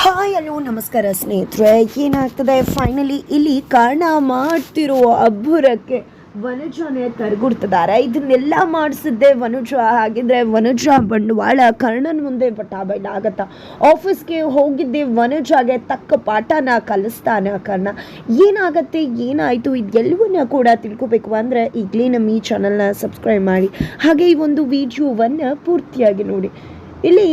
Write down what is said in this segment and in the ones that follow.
Hi, hello, ನಮಸ್ಕಾರ ಸ್ನೇಹಿತರೆ. ಏನಾಗ್ತದೆ? ಫೈನಲಿ ಇಲ್ಲಿ ಕಾರಣ ಮಾಡ್ತಿರುವ ಅಬ್ಬುರಕ್ಕೆ ವನುಜನೇ ಕರ್ಗುಡ್ತಿದ್ದಾರೆ. ಇದನ್ನೆಲ್ಲ ಮಾಡಿಸಿದ್ದೆ ವನುಜ. ಹಾಗಿದ್ರೆ ವನುಜ ಬಂಡವಾಳ ಕರ್ಣನ ಮುಂದೆ ಬಟ್ಟ ಆಗತ್ತ? ಆಫೀಸ್ಗೆ ಹೋಗಿದ್ದೆ ವನುಜಾಗೆ ತಕ್ಕ ಪಾಠನ ಕಲಿಸ್ತಾನೆ ಕರ್ಣ. ಏನಾಗತ್ತೆ? ಏನಾಯಿತು? ಇದೆಲ್ಲವನ್ನ ಕೂಡ ತಿಳ್ಕೊಬೇಕು ಅಂದರೆ ಈಗಲೇ ನಮ್ಮ ಈ ಚಾನಲ್ನ ಸಬ್ಸ್ಕ್ರೈಬ್ ಮಾಡಿ. ಹಾಗೆ ಈ ಒಂದು ವಿಡಿಯೋವನ್ನು ಪೂರ್ತಿಯಾಗಿ ನೋಡಿ. ಇಲ್ಲಿ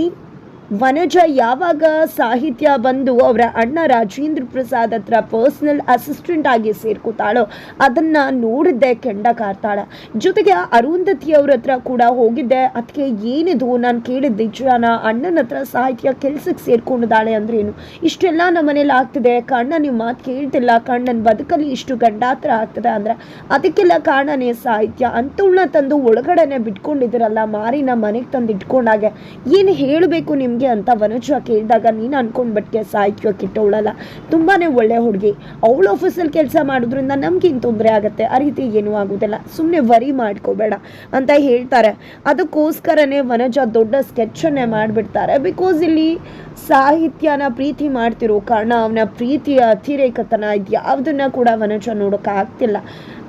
ವನಜ ಯಾವಾಗ ಸಾಹಿತ್ಯ ಬಂದು ಅವರ ಅಣ್ಣ ರಾಜೇಂದ್ರ ಪ್ರಸಾದ್ ಹತ್ರ ಪರ್ಸನಲ್ ಅಸಿಸ್ಟೆಂಟ್ ಆಗಿ ಸೇರ್ಕೋತಾಳೋ ಅದನ್ನ ನೋಡಿದ್ದೆ ಕೆಂಡ ಕಾರ್ತಾಳ. ಜೊತೆಗೆ ಅರುಂಧತಿ ಅವ್ರ ಹತ್ರ ಕೂಡ ಹೋಗಿದ್ದೆ. ಅದಕ್ಕೆ ಏನಿದು? ನಾನು ಕೇಳಿದ್ದೆ ನಿಜಾನ ಅಣ್ಣನ ಹತ್ರ ಸಾಹಿತ್ಯ ಕೆಲ್ಸಕ್ಕೆ ಸೇರ್ಕೊಂಡಿದ್ದಾಳೆ ಅಂದ್ರೆ ಏನು ಇಷ್ಟೆಲ್ಲ ನಮ್ಮ ಮನೇಲಿ ಆಗ್ತಿದೆ. ಕಣ್ಣ ನಿಮ್ಮ ಮಾತು ಕೇಳ್ತಿಲ್ಲ. ಕಣ್ಣನ ಬದುಕಲ್ಲಿ ಇಷ್ಟು ಗಂಡಾತ್ರ ಆಗ್ತದೆ ಅಂದ್ರೆ ಅದಕ್ಕೆಲ್ಲ ಕಾರಣನೇ ಸಾಹಿತ್ಯ. ಅಂತವಳನ್ನ ತಂದು ಒಳಗಡೆನೆ ಬಿಟ್ಕೊಂಡಿದ್ದೀರಲ್ಲ, ಮಾರಿನ ಮನೆಗೆ ತಂದು ಇಟ್ಕೊಂಡಾಗೆ ಏನು ಹೇಳಬೇಕು ನಿಮಗೆ? ಅಂತ ವನಜ ಕೇಳಿದಾಗ ನೀನು ಅನ್ಕೊಂಡ್ಬಿಟ್ಟಿಗೆ ಸಾಹಿತ್ಯ ಕೆಟ್ಟವಳಲ್ಲ. ತುಂಬಾ ಒಳ್ಳೆ ಹುಡುಗಿ. ಅವಳು ಆಫೀಸಲ್ಲಿ ಕೆಲಸ ಮಾಡೋದ್ರಿಂದ ನಮ್ಗೇನು ತೊಂದರೆ ಆಗುತ್ತೆ? ಆ ರೀತಿ ಏನೂ ಆಗೋದಿಲ್ಲ. ಸುಮ್ಮನೆ ವರಿ ಮಾಡ್ಕೋಬೇಡ ಅಂತ ಹೇಳ್ತಾರೆ. ಅದಕ್ಕೋಸ್ಕರನೇ ವನಜ ದೊಡ್ಡ ಸ್ಕೆಚನ್ನೇ ಮಾಡಿಬಿಡ್ತಾರೆ. ಬಿಕಾಸ್ ಇಲ್ಲಿ ಸಾಹಿತ್ಯನ ಪ್ರೀತಿ ಮಾಡ್ತಿರೋ ಕಾರಣ ಅವನ ಪ್ರೀತಿಯ ಅತಿರೇಕತನ ಇದ್ಯಾವುದನ್ನ ಕೂಡ ವನಜ ನೋಡೋಕೆ ಆಗ್ತಿಲ್ಲ.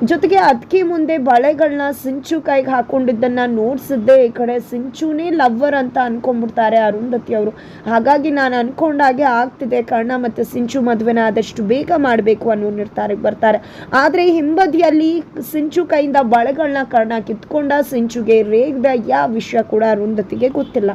ಜೊತೆಗೆ ಅದಕ್ಕೆ ಮುಂದೆ ಬಳೆಗಳನ್ನ ಸಿಂಚು ಕೈಗೆ ಹಾಕೊಂಡಿದ್ದನ್ನ ನೋಡ್ಸಿದ್ದೆ ಈ ಕಡೆ ಸಿಂಚುನೇ ಲವ್ವರ್ ಅಂತ ಅನ್ಕೊಂಡ್ಬಿಡ್ತಾರೆ ಅವರು. ಹಾಗಾಗಿ ನಾನು ಅನ್ಕೊಂಡಾಗೆ ಆಗ್ತಿದೆ ಕರ್ಣ ಮತ್ತು ಸಿಂಚು ಮದುವೆನ ಆದಷ್ಟು ಬೇಗ ಮಾಡಬೇಕು ಅನ್ನೋ ನಿರ್ಧಾರಕ್ಕೆ ಬರ್ತಾರೆ. ಆದರೆ ಹಿಂಬದಿಯಲ್ಲಿ ಸಿಂಚು ಕೈಯಿಂದ ಬಳೆಗಳನ್ನ ಕರ್ಣ ಕಿತ್ಕೊಂಡ ಸಿಂಚುಗೆ ರೇಗ್ದ ಯಾವ ವಿಷಯ ಕೂಡ ಅರುಂಧತಿಗೆ ಗೊತ್ತಿಲ್ಲ.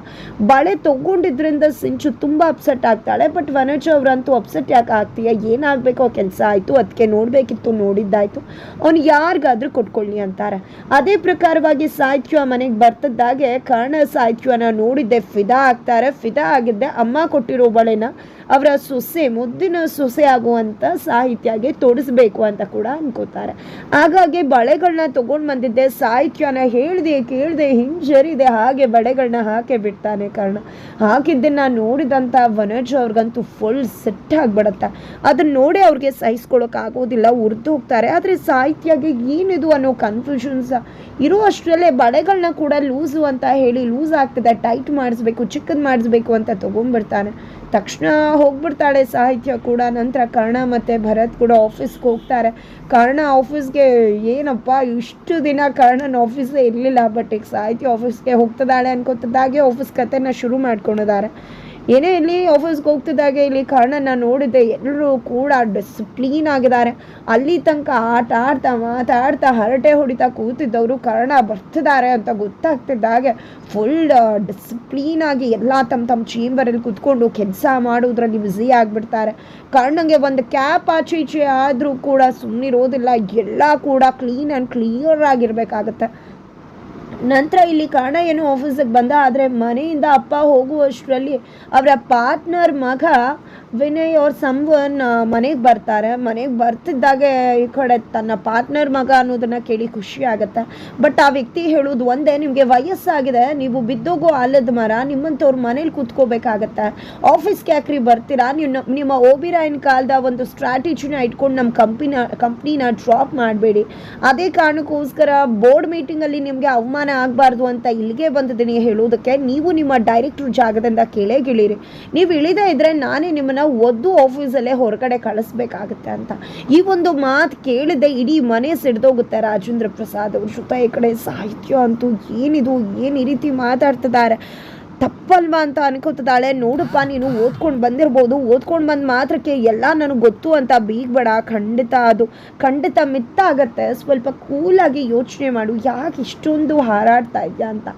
ಬಳೆ ತಗೊಂಡಿದ್ರಿಂದ ಸಿಂಚು ತುಂಬ ಅಪ್ಸೆಟ್ ಆಗ್ತಾಳೆ ಬಟ್ ವನಜ ಅವರಂತೂ ಅಪ್ಸೆಟ್ ಯಾಕೆ ಆಗ್ತೀಯ? ಏನಾಗಬೇಕೋ ಕೆಲಸ ಆಯಿತು ಅದಕ್ಕೆ ನೋಡಬೇಕಿತ್ತು, ನೋಡಿದ್ದಾಯಿತು. ಅವನು ಯಾರಿಗಾದ್ರೂ ಕೊಟ್ಕೊಳ್ಳಿ ಅಂತಾರೆ. ಅದೇ ಪ್ರಕಾರವಾಗಿ ಸಾಹಿತ್ಯ ಮನೆಗೆ ಬರ್ತದ್ದಾಗೆ ಕರ್ಣ ಸಾಹಿತ್ಯನ ನೋಡಿದ್ದೆ, ಫಿದಾ ಆಗ್ತಾರೆ. ಫಿದಾ ಆಗಿದ್ದೆ ಅಮ್ಮ ಕೊಟ್ಟಿರೋ ಬಳೆನ ಅವರ ಸೊಸೆ, ಮುದ್ದಿನ ಸೊಸೆ ಆಗುವಂಥ ಸಾಹಿತ್ಯಗೆ ತೊಡಸ್ಬೇಕು ಅಂತ ಕೂಡ ಅನ್ಕೋತಾರೆ. ಹಾಗಾಗಿ ಬಳೆಗಳನ್ನ ತಗೊಂಡು ಬಂದಿದ್ದೆ, ಸಾಹಿತ್ಯನ ಹೇಳಿದೆ, ಕೇಳಿದೆ, ಹಿಂಜರಿದೆ, ಹಾಗೆ ಬಳೆಗಳನ್ನ ಹಾಕಿ ಬಿಡ್ತಾನೆ ಕಾರಣ. ಹಾಕಿದ್ದನ್ನ ನೋಡಿದಂಥ ವನಜ್ ಅವ್ರಿಗಂತೂ ಫುಲ್ ಸೆಟ್ ಆಗಿಬಿಡತ್ತೆ. ಅದನ್ನ ನೋಡಿ ಅವ್ರಿಗೆ ಸಹಿಸ್ಕೊಳಕ್ ಆಗೋದಿಲ್ಲ, ಉರ್ದು ಹೋಗ್ತಾರೆ. ಆದರೆ ಸಾಹಿತ್ಯಗೆ ಏನಿದು ಅನ್ನೋ ಕನ್ಫ್ಯೂಷನ್ಸ್ ಇರೋ ಅಷ್ಟರಲ್ಲೇ ಬಳೆಗಳನ್ನ ಕೂಡ ಲೂಸು ಅಂತ ಹೇಳಿ ಲೂಸ್ ಆಗ್ತದೆ. ಟೈಟ್ ಮಾಡಿಸ್ಬೇಕು, ಚಿಕ್ಕದು ಮಾಡಿಸ್ಬೇಕು ಅಂತ ತೊಗೊಂಡ್ಬಿಡ್ತಾನೆ. ತಕ್ಷಣ ಹೋಗ್ಬಿಡ್ತಾಳೆ ಸಾಹಿತ್ಯ ಕೂಡ, ನಂತರ ಕರ್ಣ ಮತ್ತು ಭರತ್ ಕೂಡ ಆಫೀಸ್ಗೆ ಹೋಗ್ತಾರೆ. ಕರ್ಣ ಆಫೀಸ್ಗೆ ಏನಪ್ಪ, ಇಷ್ಟು ದಿನ ಕರ್ಣನ ಆಫೀಸೇ ಇರಲಿಲ್ಲ ಬಟ್ ಈಗ ಸಾಹಿತ್ಯ ಆಫೀಸ್ಗೆ ಹೋಗ್ತದಾಳೆ ಅನ್ಕೋತದಾಗೆ ಆಫೀಸ್ ಕಥೆನ ಶುರು ಮಾಡ್ಕೊಂಡಿದ್ದಾರೆ. ಏನೇ ಇಲ್ಲಿ ಆಫೀಸ್ಗೆ ಹೋಗ್ತಿದ್ದಾಗೆ ಇಲ್ಲಿ ಕರ್ಣನ ನೋಡಿದ್ದೆ ಎಲ್ಲರೂ ಕೂಡ ಡಿಸಿಪ್ಲೀನ್ ಆಗಿದ್ದಾರೆ. ಅಲ್ಲಿ ತನಕ ಆಟ ಆಡ್ತಾ ಮಾತಾಡ್ತಾ ಹರಟೆ ಹೊಡಿತಾ ಕೂತಿದ್ದವರು ಕರ್ಣ ಬರ್ತಿದ್ದಾರೆ ಅಂತ ಗೊತ್ತಾಗ್ತಿದ್ದಾಗೆ ಫುಲ್ ಡಿಸಿಪ್ಲೀನ್ ಆಗಿ ಎಲ್ಲ ತಮ್ಮ ತಮ್ಮ ಚೇಂಬರಲ್ಲಿ ಕುತ್ಕೊಂಡು ಕೆಲಸ ಮಾಡೋದ್ರಲ್ಲಿ ಬ್ಯುಸಿ ಆಗಿಬಿಡ್ತಾರೆ. ಕರ್ಣಂಗೆ ಒಂದು ಕ್ಯಾಪ್ ಆಚೆ ಈಚೆ ಆದರೂ ಕೂಡ ಸುಮ್ಮನಿರೋದಿಲ್ಲ ಎಲ್ಲ ಕೂಡ ಕ್ಲೀನ್ ಆ್ಯಂಡ್ ಕ್ಲಿಯರ್ ಆಗಿರಬೇಕಾಗತ್ತೆ. ನಂತರ ಇಲ್ಲಿ ಕಾರಣ ಏನು ಆಫೀಸಿಗೆ ಬಂದ, ಆದರೆ ಮನೆಯಿಂದ ಅಪ್ಪ ಹೋಗುವಷ್ಟರಲ್ಲಿ ಅವರ ಪಾರ್ಟ್ನರ್ ಮಗ ವಿನಯ್ ಅವ್ರ ಸಂವನ್ ಮನೆಗೆ ಬರ್ತಾರೆ. ಮನೆಗೆ ಬರ್ತಿದ್ದಾಗೆ ಈ ಕಡೆ ತನ್ನ ಪಾರ್ಟ್ನರ್ ಮಗ ಅನ್ನೋದನ್ನು ಕೇಳಿ ಖುಷಿ ಆಗುತ್ತೆ. ಬಟ್ ಆ ವ್ಯಕ್ತಿ ಹೇಳೋದು ಒಂದೇ, ನಿಮಗೆ ವಯಸ್ಸಾಗಿದೆ, ನೀವು ಬಿದ್ದೋಗೋ ಆಲದ ಮರ, ನಿಮ್ಮಂಥವ್ರ ಮನೇಲಿ ಕೂತ್ಕೋಬೇಕಾಗತ್ತೆ. ಆಫೀಸ್ಗೆ ಯಾಕ್ರಿ ಬರ್ತೀರಾ? ನೀವು ನಿಮ್ಮ ಓಬಿರಾಯನ್ ಕಾಲದ ಒಂದು ಸ್ಟ್ರಾಟಜಿನ ಇಟ್ಕೊಂಡು ನಮ್ಮ ಕಂಪಿನ ಕಂಪ್ನಿನ ಡ್ರಾಪ್ ಮಾಡಬೇಡಿ. ಅದೇ ಕಾರಣಕ್ಕೋಸ್ಕರ ಬೋರ್ಡ್ ಮೀಟಿಂಗಲ್ಲಿ ನಿಮಗೆ ಅವಮಾನ ಆಗಬಾರ್ದು ಅಂತ ಇಲ್ಲಿಗೆ ಬಂದಿದ್ದೀನಿ ಹೇಳೋದಕ್ಕೆ ನೀವು ನಿಮ್ಮ ಡೈರೆಕ್ಟ್ರ್ ಜಾಗದಿಂದ ಕೆಳಗೆ ಇಳಿರಿ ನೀವು ಇಳಿದೇ ಇದ್ದರೆ ನಾನೇ ನಿಮ್ಮನ್ನ ಒದ್ದು ಆಫೀಸಲ್ಲೇ ಹೊರಗಡೆ ಕಳಿಸ್ಬೇಕಾಗತ್ತೆ ಅಂತ. ಈ ಒಂದು ಮಾತು ಕೇಳಿದೆ ಇಡೀ ಮನೆ ಸಿಡ್ದೋಗುತ್ತೆ ರಾಜೇಂದ್ರ ಪ್ರಸಾದ್ ಅವ್ರ. ಜೊತೆ ಈ ಕಡೆ ಸಾಹಿತ್ಯ ಅಂತೂ ಏನಿದು, ಏನು ಈ ರೀತಿ ಮಾತಾಡ್ತಿದ್ದಾರೆ? ತಪ್ಪಲ್ವಾ ಅಂತ ಅನ್ಕೋತಿದ್ದಾಳೆ. ನೋಡಪ್ಪ, ನೀನು ಓದ್ಕೊಂಡು ಬಂದಿರ್ಬೋದು. ಓದ್ಕೊಂಡು ಬಂದ ಮಾತ್ರಕ್ಕೆ ಎಲ್ಲ ನನಗೆ ಗೊತ್ತು ಅಂತ ಬೀಗ್ಬೇಡ. ಖಂಡಿತ ಅದು, ಖಂಡಿತ ಮಿತ್ತಾಗತ್ತೆ ಸ್ವಲ್ಪ ಕೂಲಾಗಿ ಯೋಚನೆ ಮಾಡು. ಯಾಕೆ ಇಷ್ಟೊಂದು ಹಾರಾಡ್ತಾ ಇದೆಯಾ ಅಂತ.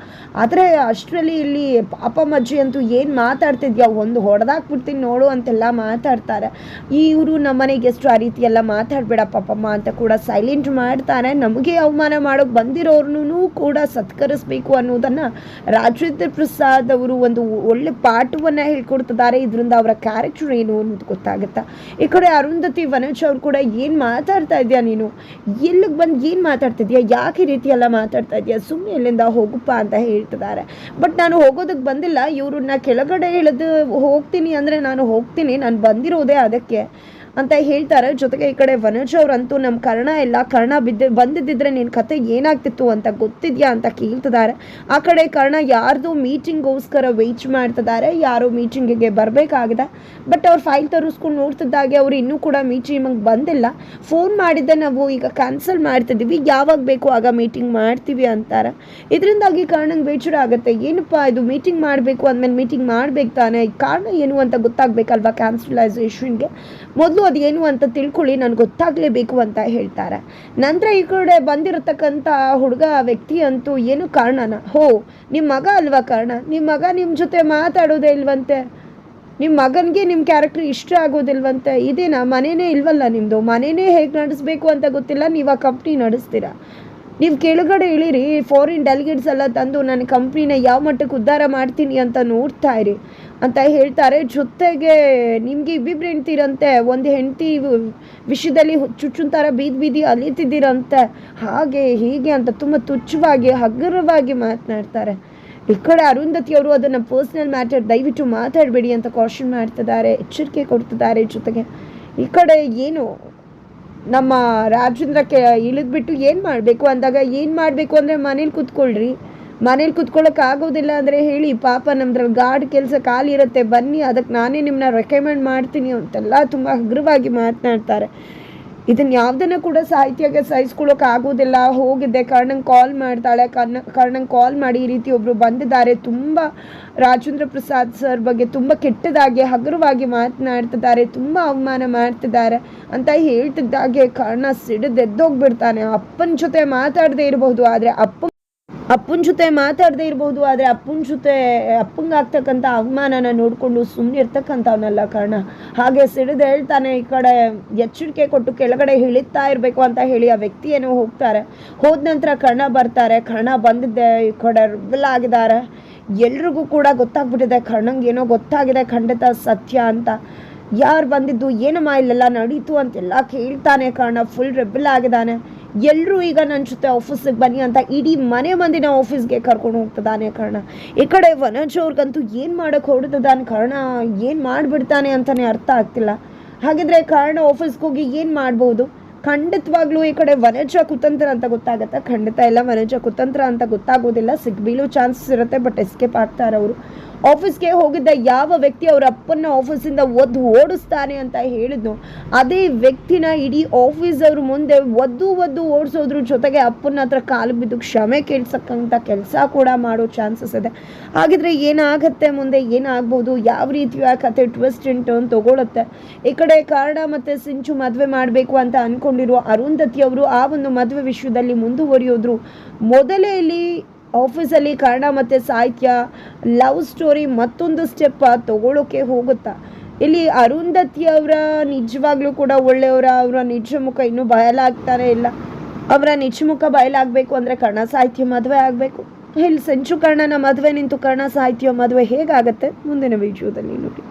ಆದರೆ ಅಷ್ಟರಲ್ಲಿ ಇಲ್ಲಿ ಪಾಪ ಮಜ್ಜಿ ಅಂತೂ ಏನು ಮಾತಾಡ್ತಿದ್ಯಾ? ಒಂದು ಹೊಡೆದಾಕ್ಬಿಡ್ತೀನಿ ನೋಡು ಅಂತೆಲ್ಲ ಮಾತಾಡ್ತಾರೆ. ಇವರು ನಮ್ಮನೆಗೆ ಎಷ್ಟು ಆ ರೀತಿ ಎಲ್ಲ ಮಾತಾಡಬೇಡ ಪಾಪಮ್ಮ ಅಂತ ಕೂಡ ಸೈಲೆಂಟ್ ಮಾಡ್ತಾರೆ ನಮಗೆ ಅವಮಾನ ಮಾಡೋಕೆ ಬಂದಿರೋರ್ನೂ ಕೂಡ ಸತ್ಕರಿಸ್ಬೇಕು ಅನ್ನೋದನ್ನು ರಾಜೇಂದ್ರ ಪ್ರಸಾದ್ ಅವರು ಒಂದು ಒಳ್ಳೆ ಪಾಠವನ್ನು ಹೇಳ್ಕೊಡ್ತಿದ್ದಾರೆ. ಇದರಿಂದ ಅವರ ಕ್ಯಾರೆಕ್ಟರ್ ಏನು ಅನ್ನೋದು ಗೊತ್ತಾಗುತ್ತಾ? ಈ ಕಡೆ ಅರುಂಧತಿ, ವನಜ್ ಅವ್ರು ಕೂಡ ಏನು ಮಾತಾಡ್ತಾ ಇದೆಯಾ ನೀನು? ಎಲ್ಲಿಗೆ ಬಂದು ಏನು ಮಾತಾಡ್ತಿದ್ಯಾ? ಯಾಕೆ ಈ ರೀತಿ ಎಲ್ಲ ಮಾತಾಡ್ತಾ ಇದೆಯಾ? ಸುಮ್ಮನೆ ಎಲ್ಲಿಂದ ಹೋಗಪ್ಪ ಅಂತ ಹೇಳ್ತಿದ್ದಾರೆ. ಬಟ್ ನಾನು ಹೋಗೋದಕ್ಕೆ ಬಂದಿಲ್ಲ. ಇವ್ರನ್ನ ಕೆಳಗಡೆ ಇಳಿದು ಹೋಗ್ತೀನಿ ಅಂದರೆ ನಾನು ಹೋಗ್ತೀನಿ. ನಾನು ಬಂದಿರೋದೇ ಅದಕ್ಕೆ. ಅಂತ ಹೇಳ್ತಾರೆ. ಜೊತೆಗೆ ಈ ಕಡೆ ವನಜ ಅವ್ರಂತೂ ನಮ್ಮ ಕರ್ಣ ಇಲ್ಲ. ಕರ್ಣ ಬಿದ್ದ, ಬಂದಿದ್ದಿದ್ರೆ ನಿನ್ನ ಕತೆ ಏನಾಗ್ತಿತ್ತು ಅಂತ ಗೊತ್ತಿದ್ಯಾ ಅಂತ ಕೇಳ್ತಿದ್ದಾರೆ. ಆ ಕಡೆ ಕರ್ಣ ಯಾರ್ದು ಮೀಟಿಂಗ್ಗೋಸ್ಕರ ವೆಯ್ಟ್ ಮಾಡ್ತಿದ್ದಾರೆ. ಯಾರು ಮೀಟಿಂಗಿಗೆ ಬರಬೇಕಾಗಿದೆ. ಬಟ್ ಅವ್ರು ಫೈಲ್ ತರಿಸ್ಕೊಂಡು ನೋಡ್ತಿದ್ದಾಗೆ ಅವ್ರು ಇನ್ನೂ ಕೂಡ ಮೀಟಿಂಗ್ ಬಂದಿಲ್ಲ. ಫೋನ್ ಮಾಡಿದ್ದೆ ನಾವು, ಈಗ ಕ್ಯಾನ್ಸಲ್ ಮಾಡ್ತಿದ್ದೀವಿ. ಯಾವಾಗ ಬೇಕು ಆಗ ಮೀಟಿಂಗ್ ಮಾಡ್ತೀವಿ ಅಂತಾರೆ. ಇದರಿಂದಾಗಿ ಕರ್ಣಂಗೆ ಬೇಜಾರು ಆಗುತ್ತೆ. ಏನಪ್ಪ ಇದು ಮೀಟಿಂಗ್ ಮಾಡಬೇಕು ಅಂದಮೇಲೆ ಮೀಟಿಂಗ್ ಮಾಡ್ಬೇಕು ತಾನೇ? ಕಾರಣ ಏನು ಅಂತ ಗೊತ್ತಾಗಬೇಕಲ್ವಾ ಕ್ಯಾನ್ಸಲೈಸೇಷನ್ಗೆ? ಮೊದಲು ಅದು ಏನು ಅಂತ ತಿಳ್ಕೊಳ್ಳಿ, ನನಗೆ ಗೊತ್ತಾಗಲೇಬೇಕು ಅಂತ ಹೇಳ್ತಾರೆ. ನಂತರ ಈ ಕಡೆ ಬಂದಿರತಕ್ಕಂಥ ಹುಡುಗ ವ್ಯಕ್ತಿ ಅಂತೂ ಏನು ಕಾರಣನ? ಹೋ ನಿಮ್ಮ ಮಗ ಅಲ್ವಾ ಕಾರಣ? ನಿಮ್ಮ ಮಗ ನಿಮ್ಮ ಜೊತೆ ಮಾತಾಡೋದೇ ಇಲ್ವಂತೆ? ನಿಮ್ಮ ಮಗನಿಗೆ ನಿಮ್ಮ ಕ್ಯಾರೆಕ್ಟರ್ ಇಷ್ಟ ಆಗೋದಿಲ್ವಂತೆ? ಇದೇನಾ ಮನೆಯೇ ಇಲ್ವಲ್ಲ ನಿಮ್ಮದು ಮನೆಯೇ ಹೇಗೆ ನಡೆಸ್ಬೇಕು ಅಂತ ಗೊತ್ತಿಲ್ಲ, ನೀವು ಆ ಕಂಪ್ನಿ ನಡೆಸ್ತೀರಾ? ನೀವು ಕೆಳಗಡೆ ಇಳಿರಿ ಫಾರಿನ್ ಡೆಲಿಗೇಟ್ಸ್ ಎಲ್ಲ ತಂದು ನನ್ನ ಕಂಪ್ನಿನ ಯಾವ ಮಟ್ಟಕ್ಕೆ ಉದ್ಧಾರ ಮಾಡ್ತೀನಿ ಅಂತ ನೋಡ್ತಾ ಇರಿ ಅಂತ ಹೇಳ್ತಾರೆ. ಜೊತೆಗೆ ನಿಮಗೆ ಇಬ್ಬಿಬ್ರು ಹೆಂಡ್ತಿರಂತೆ ಒಂದು ಹೆಂಡತಿ ವಿಷಯದಲ್ಲಿ ಚುಚ್ಚುಂತಾರ, ಬೀದಿ ಬೀದಿ ಅಲಿತಿದ್ದೀರಂತೆ. ಹಾಗೆ ಹೀಗೆ ಅಂತ ತುಂಬ ತುಚ್ಛವಾಗಿ, ಹಗುರವಾಗಿ ಮಾತನಾಡ್ತಾರೆ. ಈ ಕಡೆ ಅರುಂಧತಿ ಅವರು ಅದನ್ನು ಪರ್ಸ್ನಲ್ ಮ್ಯಾಟರ್ ದಯವಿಟ್ಟು ಮಾತಾಡಬೇಡಿ ಅಂತ ಕಾಷನ್ ಮಾಡ್ತಿದ್ದಾರೆ, ಎಚ್ಚರಿಕೆ ಕೊಡ್ತಿದ್ದಾರೆ ಜೊತೆಗೆ. ಈ ಕಡೆ ಏನು ನಮ್ಮ ರಾಜೇಂದ್ರಕ್ಕೆ ಇಳಿದ್ಬಿಟ್ಟು ಏನು ಮಾಡಬೇಕು ಅಂದಾಗ ಏನು ಮಾಡಬೇಕು ಅಂದರೆ ಮನೇಲಿ ಕೂತ್ಕೊಳ್ರಿ. ಮನೇಲಿ ಕೂತ್ಕೊಳ್ಳೋಕೆ ಆಗೋದಿಲ್ಲ ಅಂದರೆ ಹೇಳಿ, ಪಾಪ ನಮ್ದ್ರಲ್ಲಿ ಗಾರ್ಡ್ ಕೆಲಸ ಖಾಲಿ ಇರುತ್ತೆ, ಬನ್ನಿ ಅದಕ್ಕೆ ನಾನೇ ನಿಮ್ಮನ್ನ ರೆಕಮೆಂಡ್ ಮಾಡ್ತೀನಿ ಅಂತೆಲ್ಲ ತುಂಬ ಹಗುರವಾಗಿ ಮಾತನಾಡ್ತಾರೆ. ಇದನ್ನ ಯಾವುದನ್ನು ಕೂಡ ಸಾಹಿತ್ಯಕ್ಕೆ ಸಹಿಸ್ಕೊಳ್ಳೋಕೆ ಆಗೋದಿಲ್ಲ. ಹೋಗಿದ್ದೆ ಕರ್ಣಂಗೆ ಕಾಲ್ ಮಾಡ್ತಾಳೆ, ಕರ್ಣ ಕರ್ಣಂಗೆ ಕಾಲ್ ಮಾಡಿ ಈ ರೀತಿ ಒಬ್ಬರು ಬಂದಿದ್ದಾರೆ. ತುಂಬ ರಾಜೇಂದ್ರ ಪ್ರಸಾದ್ ಸರ್ ಬಗ್ಗೆ ತುಂಬ ಕೆಟ್ಟದಾಗಿ, ಹಗುರವಾಗಿ ಮಾತನಾಡ್ತಿದ್ದಾರೆ, ತುಂಬ ಅವಮಾನ ಮಾಡ್ತಿದ್ದಾರೆ ಅಂತ ಹೇಳ್ತಿದ್ದಾಗೆ ಕರ್ಣ ಸಿಡಿದೆದ್ದೋಗ್ಬಿಡ್ತಾನೆ ಅಪ್ಪನ ಜೊತೆ ಮಾತಾಡದೇ ಇರಬಹುದು ಆದರೆ ಅಪ್ಪ ಅಪ್ಪನ ಜೊತೆ ಮಾತಾಡದೇ ಇರಬಹುದು ಆದರೆ ಅಪ್ಪನ ಜೊತೆ ಅಪ್ಪಂಗಾಗ್ತಕ್ಕಂಥ ಅವಮಾನನ ನೋಡಿಕೊಂಡು ಸುಮ್ಮನೆ ಇರ್ತಕ್ಕಂಥವನಲ್ಲ ಕಾರಣ. ಹಾಗೆ ಸಿಡಿದು ಹೇಳ್ತಾನೆ, ಈ ಕಡೆ ಎಚ್ಚರಿಕೆ ಕೊಟ್ಟು ಕೆಳಗಡೆ ಇಳಿತಾ ಇರಬೇಕು ಅಂತ ಹೇಳಿ ಆ ವ್ಯಕ್ತಿ ಏನೋ ಹೋಗ್ತಾರೆ. ಹೋದ ನಂತರ ಕರ್ಣ ಬರ್ತಾರೆ. ಕರ್ಣ ಬಂದಿದ್ದೆ, ಈ ಕಡೆ ಆಗಿದ್ದಾರೆ. ಎಲ್ರಿಗೂ ಕೂಡ ಗೊತ್ತಾಗ್ಬಿಟ್ಟಿದೆ, ಕರ್ಣಂಗೆ ಏನೋ ಗೊತ್ತಾಗಿದೆ, ಖಂಡಿತ ಸತ್ಯ ಅಂತ. ಯಾರು ಬಂದಿದ್ದು, ಏನಮ್ಮ ಇಲ್ಲೆಲ್ಲ ನಡೀತು ಅಂತೆಲ್ಲ ಕೇಳ್ತಾನೆ ಕರ್ಣ. ಫುಲ್ ರೆಬಲ್ ಆಗಿದ್ದಾನೆ. ಎಲ್ಲರೂ ಈಗ ನನ್ನ ಜೊತೆ ಆಫೀಸಿಗೆ ಬನ್ನಿ ಅಂತ ಇಡೀ ಮನೆ ಮಂದಿನ ಆಫೀಸ್ಗೆ ಕರ್ಕೊಂಡು ಹೋಗ್ತದಾನೆ ಕಾರಣ. ಈ ಕಡೆ ವನಜ್ ಅವ್ರಿಗಂತೂ ಏನು ಮಾಡೋಕೆ ಹೊರಡ್ತದಾನೆ ಕಾರಣ? ಏನು ಮಾಡಿಬಿಡ್ತಾನೆ ಅಂತಲೇ ಅರ್ಥ ಆಗ್ತಿಲ್ಲ. ಹಾಗಿದ್ರೆ ಕಾರಣ ಆಫೀಸ್ಗೆ ಹೋಗಿ ಏನು ಮಾಡ್ಬೋದು? ಖಂಡಿತವಾಗ್ಲೂ ಈ ಕಡೆ ವನಜ ಕುತಂತ್ರ ಅಂತ ಗೊತ್ತಾಗತ್ತೆ? ಖಂಡಿತ ಇಲ್ಲ, ವನಜ ಕುತಂತ್ರ ಅಂತ ಗೊತ್ತಾಗೋದಿಲ್ಲ. ಸಿಗ್ಬೀಳೋ ಚಾನ್ಸಸ್ ಇರುತ್ತೆ ಬಟ್ ಎಸ್ಕೇಪ್ ಆಗ್ತಾರೆ ಅವರು ಆಫೀಸ್ಗೆ ಹೋಗಿದ್ದ ಯಾವ ವ್ಯಕ್ತಿ ಅವರ ಅಪ್ಪನ ಆಫೀಸಿಂದ ಒದ್ದು ಓಡಿಸ್ತಾನೆ ಅಂತ ಹೇಳಿದ್ನು, ಅದೇ ವ್ಯಕ್ತಿನ ಇಡೀ ಆಫೀಸ್ ಅವ್ರ ಮುಂದೆ ಒದ್ದು ಒದ್ದು ಓಡಿಸೋದ್ರ ಜೊತೆಗೆ ಅಪ್ಪನ ಹತ್ರ ಕಾಲು ಬಿದ್ದು ಕ್ಷಮೆ ಕೇಳ್ಸಕ್ಕಂಥ ಕೆಲಸ ಕೂಡ ಮಾಡೋ ಚಾನ್ಸಸ್ ಇದೆ. ಹಾಗಿದ್ರೆ ಏನಾಗತ್ತೆ ಮುಂದೆ? ಏನಾಗ್ಬೋದು? ಯಾವ ರೀತಿಯ ಕತೆ ಟ್ವಿಸ್ಟ್ ಇನ್ ಟರ್ನ್ ತಗೊಳುತ್ತೆ? ಈ ಕಡೆ ಕಾರಣ ಮತ್ತೆ ಸಿಂಚು ಮದುವೆ ಮಾಡಬೇಕು ಅಂತ ಅನ್ಕೊಂಡಿರುವ ಅರುಂಧತಿ ಅವರು ಆ ಒಂದು ಮದುವೆ ವಿಷಯದಲ್ಲಿ ಮುಂದುವರಿಯೋದ್ರು. ಮೊದಲೇ ಇಲ್ಲಿ ಆಫೀಸಲ್ಲಿ ಕನ್ನಡ ಮತ್ತು ಸಾಹಿತ್ಯ, ಲವ್ ಸ್ಟೋರಿ ಮತ್ತೊಂದು ಸ್ಟೆಪ್ ತಗೊಳ್ಳೋಕೆ ಹೋಗುತ್ತಾ? ಇಲ್ಲಿ ಅರುಂಧತಿ ಅವರ ನಿಜವಾಗ್ಲೂ ಕೂಡ ಒಳ್ಳೆಯವರ, ಅವರ ನಿಜ ಮುಖ ಇನ್ನೂ ಬಯಲಾಗ್ತಾನೆ ಇಲ್ಲ. ಅವರ ನಿಜ ಮುಖ ಬಯಲಾಗಬೇಕು ಅಂದರೆ ಕನ್ನಡ ಸಾಹಿತ್ಯ ಮದುವೆ ಆಗಬೇಕು. ಇಲ್ಲಿ ಸಂಚು ಕರ್ಣನ ಮದುವೆ ನಿಂತು ಕನ್ನಡ ಸಾಹಿತ್ಯ ಮದುವೆ ಹೇಗಾಗತ್ತೆ? ಮುಂದಿನ ವಿಡಿಯೋದಲ್ಲಿ ನೋಡಿ.